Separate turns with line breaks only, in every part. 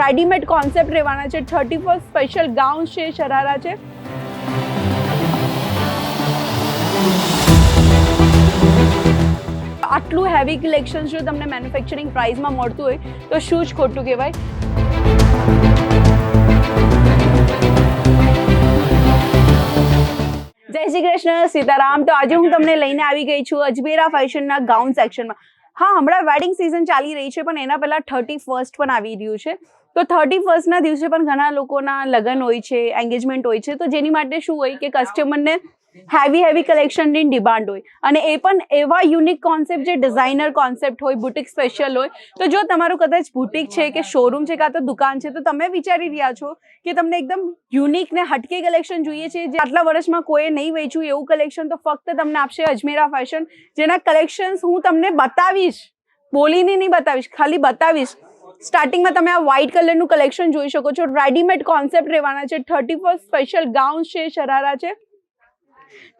Readymade concept રહેવાના છે. Thirty first special gown છે શરારા છે. આટલું હેવી કલેક્શન જો તમને મેન્યુફેક્ચરિંગ પ્રાઇસમાં મળતું હોય તો શું જ ખોટું કહેવાય? જય શ્રી કૃષ્ણ સીતારામ. તો આજે હું તમને લઈને આવી ગઈ છું અજમેરા ફેશનના ગાઉન સેક્શનમાં હા હમણાં વેડિંગ સિઝન ચાલી રહી છે પણ એના પહેલાં થર્ટી ફર્સ્ટ પણ આવી રહ્યું છે. તો થર્ટી ફર્સ્ટના દિવસે પણ ઘણા લોકોના લગ્ન હોય છે એન્ગેજમેન્ટ હોય છે. તો જેની માટે શું હોય કે કસ્ટમરને હેવી હેવી કલેક્શનની ડિમાન્ડ હોય. અને એ પણ એવા યુનિક કોન્સેપ્ટ જે ડિઝાઇનર કોન્સેપ્ટ હોય બુટિક સ્પેશિયલ હોય. તો જો તમારું કદાચ બુટિક છે કે શોરૂમ છે કાં તો દુકાન છે, તો તમે વિચારી રહ્યા છો કે તમને એકદમ યુનિક ને હટકે કલેક્શન જોઈએ છે. જે આટલા વર્ષમાં કોઈએ નહીં વેચ્યું એવું કલેક્શન તો ફક્ત તમને આપશે અજમેરા ફેશન જેના કલેક્શન્સ હું તમને બતાવીશ. બોલીને નહીં બતાવીશ, ખાલી બતાવીશ. સ્ટાર્ટિંગમાં તમે આ વ્હાઇટ કલરનું કલેક્શન જોઈ શકો છો. રેડીમેડ કોન્સેપ્ટ રહેવાના છે. થર્ટી ફર્સ્ટ સ્પેશિયલ ગાઉન છે, શરારા છે.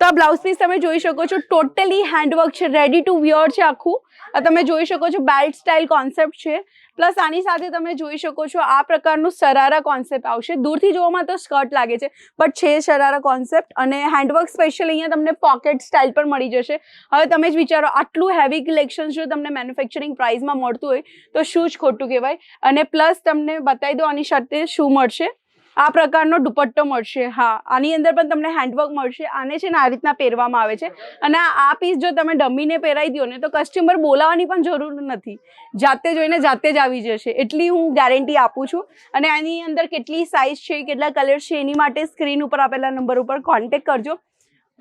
તો આ બ્લાઉઝ પીસ તમે જોઈ શકો છો. ટોટલી હેન્ડવર્ક છે. રેડી ટુ વિયર છે આખું. તમે જોઈ શકો છો. બેલ્ટ સ્ટાઇલ કોન્સેપ્ટ છે. પ્લસ આની સાથે તમે જોઈ શકો છો આ પ્રકારનું સરારા કોન્સેપ્ટ આવશે. દૂરથી જોવામાં તો સ્કર્ટ લાગે છે બટ છે શરારા કોન્સેપ્ટ અને હેન્ડવર્ક સ્પેશિયલ અહીંયા તમને પોકેટ સ્ટાઇલ પણ મળી જશે. હવે તમે જ વિચારો, આટલું હેવી કલેક્શન જો તમને મેન્યુફેક્ચરિંગ પ્રાઇસમાં મળતું હોય, તો શું જ ખોટું કહેવાય? અને પ્લસ તમને બતાવી દો આની સાથે શું મળશે. આ પ્રકારનો દુપટ્ટો મળશે. હા, આની અંદર પણ તમને હેન્ડવર્ક મળશે. આને છે ને આ રીતના પહેરવામાં આવે છે. અને આ પીસ જો તમે ડમીને પહેરાવી દો ને, તો કસ્ટમર બોલાવવાની પણ જરૂર નથી. જાતે જોઈને જાતે જ આવી જશે. એટલી હું ગેરંટી આપું છું. અને આની અંદર કેટલી સાઇઝ છે, કેટલા કલર છે, એની માટે સ્ક્રીન ઉપર આપેલા નંબર ઉપર કોન્ટેક કરજો.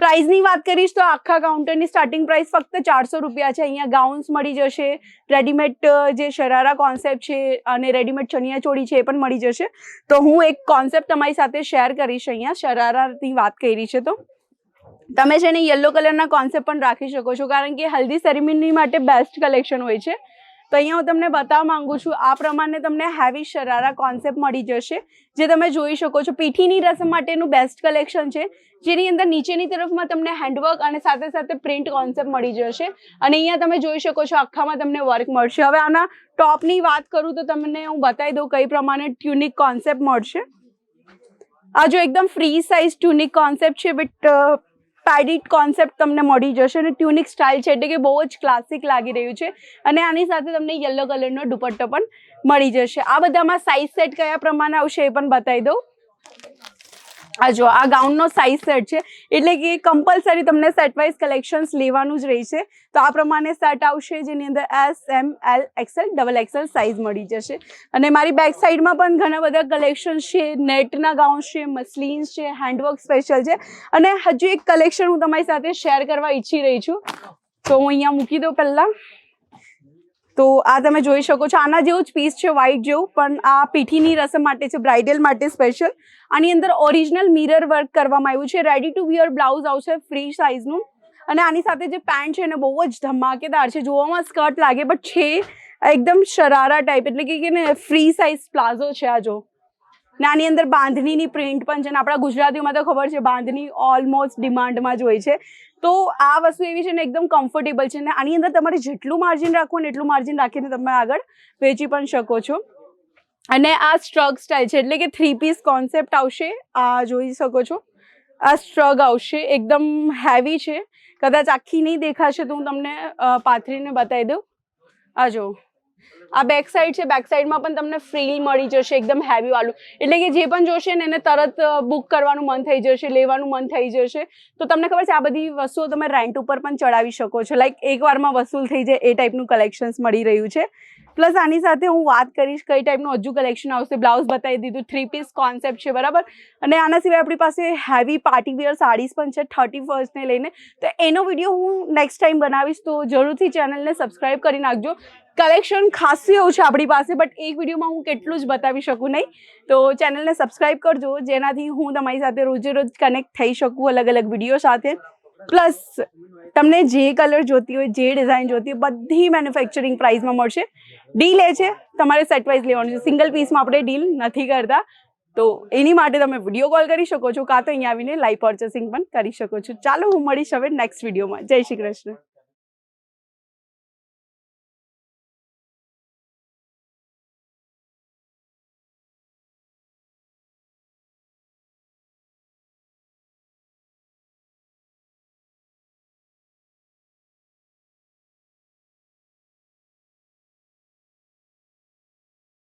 પ્રાઇઝની વાત કરીશ તો આખા કાઉન્ટરની સ્ટાર્ટિંગ પ્રાઇસ ફક્ત ચારસો રૂપિયા છે. અહીંયા ગાઉન્સ મળી જશે રેડીમેડ જે શરારા કોન્સેપ્ટ છે અને રેડીમેડ ચણિયા ચોળી છે એ પણ મળી જશે. તો હું એક કોન્સેપ્ટ તમારી સાથે શેર કરીશ અહીંયા, શરારાની વાત કરી છે તો. તમે છે ને યલો કલરના કોન્સેપ્ટ પણ રાખી શકો છો, કારણ કે હલ્દી સેરેમની માટે બેસ્ટ કલેક્શન હોય છે. તો અહીંયા હું તમને બતાવવા માંગુ છું, આ પ્રમાણે તમને હેવી શરારા કોન્સેપ્ટ મળી જશે, જે તમે જોઈ શકો છો. પીઠીની રસમ માટેનું બેસ્ટ કલેક્શન છે, જેની અંદર નીચેની તરફમાં તમને હેન્ડવર્ક અને સાથે સાથે પ્રિન્ટ કોન્સેપ્ટ મળી જશે. અને અહીંયા તમે જોઈ શકો છો, આખામાં તમને વર્ક મળશે. હવે આના ટોપની વાત કરું તો તમને હું બતાવી દઉં કઈ પ્રમાણે ટ્યુનિક કોન્સેપ્ટ મળશે. આ જો એકદમ ફ્રી સાઇઝ ટ્યુનિક કોન્સેપ્ટ છે બટ પેડિટ કોન્સેપ્ટ તમને મળી જશે અને ટ્યુનિક સ્ટાઇલ છે એટલે કે બહુ જ ક્લાસિક લાગી રહ્યું છે. અને આની સાથે તમને યલો કલરનો દુપટ્ટો પણ મળી જશે. આ બધામાં સાઇઝ સેટ કયા પ્રમાણે આવશે એ પણ બતાવી દઉં. આ જો, આ ગાઉનનો સાઇઝ સેટ છે. એટલે કે કમ્પલસરી તમને સેટ વાઇઝ કલેક્શન્સ લેવાનું જ રહેશે તો આ પ્રમાણે સેટ આવશે, જેની અંદર S M L XL double XL size મળી જશે. અને મારી બેક સાઇડમાં પણ ઘણા બધા કલેક્શન્સ છે. નેટના ગાઉન છે મસલિન્સ છે હેન્ડવર્ક સ્પેશિયલ છે. અને હજુ એક કલેક્શન હું તમારી સાથે શેર કરવા ઈચ્છી રહી છું. તો હું અહીંયા મૂકી દઉં પહેલાં. તો આ તમે જોઈ શકો છો. આના જેવું જ પીસ છે વ્હાઇટ જેવું, પણ આ પીઠીની રસમ માટે છે બ્રાઇડલ માટે સ્પેશિયલ આની અંદર ઓરિજિનલ મિરર વર્ક કરવામાં આવ્યું છે. રેડી ટુ વિયર બ્લાઉઝ આવશે ફ્રી સાઇઝનું અને આની સાથે જે પેન્ટ છે, એને બહુ જ ધમાકેદાર છે. જોવામાં સ્કર્ટ લાગે બટ છે, એકદમ શરારા ટાઈપ એટલે કે ફ્રી સાઇઝ પ્લાઝો છે આ જો. ને આની અંદર બાંધણીની પ્રિન્ટ પણ છે ને આપણા ગુજરાતીઓમાં તો ખબર છે, બાંધણી ઓલમોસ્ટ ડિમાન્ડમાં જ હોય છે. તો આ વસ્તુ એવી છે ને એકદમ કમ્ફર્ટેબલ છે ને આની અંદર તમારે જેટલું માર્જિન રાખવું ને એટલું માર્જિન રાખીને તમે આગળ વેચી પણ શકો છો. અને આ સ્ટ્રગ સ્ટાઇલ છે, એટલે કે થ્રી પીસ કોન્સેપ્ટ આવશે, આ જોઈ શકો છો. આ સ્ટ્રગ આવશે, એકદમ હેવી છે. કદાચ આખી નહીં દેખાશે તો હું તમને પાથરીને બતાવી દઉં. આ જો આ બેક સાઈડ છે બેક સાઈડમાં પણ તમને ફ્રીલ મળી જશે, એકદમ હેવી વાળું. એટલે કે જે પણ જોશે ને એને તરત બુક કરવાનું મન થઈ જશે, લેવાનું મન થઈ જશે. તો તમને ખબર છે, આ બધી વસ્તુઓ તમે રેન્ટ ઉપર પણ ચડાવી શકો છો. લાઈક એકવારમાં વસૂલ થઈ જાય એ ટાઈપનું કલેક્શન્સ મળી રહ્યું છે. પ્લસ આની સાથે હું વાત કરીશ, કઈ ટાઈપનું હજુ કલેક્શન આવશે બ્લાઉઝ બતાવી દીધું થ્રી પીસ કોન્સેપ્ટ છે, બરાબર? અને આના સિવાય આપણી પાસે હેવી પાર્ટી વેર સાડીઝ પણ છે થર્ટી ફર્સ્ટને લઈને. તો એનો વીડિયો હું નેક્સ્ટ ટાઈમ બનાવીશ, તો જરૂરથી ચેનલને સબસ્ક્રાઈબ કરી નાખજો. કલેક્શન ખાસું એવું છે આપણી પાસે બટ એક વિડીયોમાં હું કેટલું જ બતાવી શકું નહીં. તો ચેનલને સબસ્ક્રાઈબ કરજો, જેનાથી હું તમારી સાથે રોજે રોજ કનેક્ટ થઈ શકું અલગ અલગ વીડિયો સાથે. પ્લસ તમને જે કલર જોતી હોય, જે ડિઝાઇન જોતી હોય, બધી મેન્યુફેક્ચરિંગ પ્રાઇસમાં મળશે. ડીલ એ છે, તમારે સેટ લેવાનું છે. સિંગલ પીસમાં આપણે ડીલ નથી કરતા. તો એની માટે તમે વીડિયો કોલ કરી શકો છો, કાં તો અહીંયા આવીને લાઈવ પર્ચેસિંગ પણ કરી શકો છો. ચાલો, હું મળીશ હવે નેક્સ્ટ વિડીયોમાં જય શ્રી કૃષ્ણ.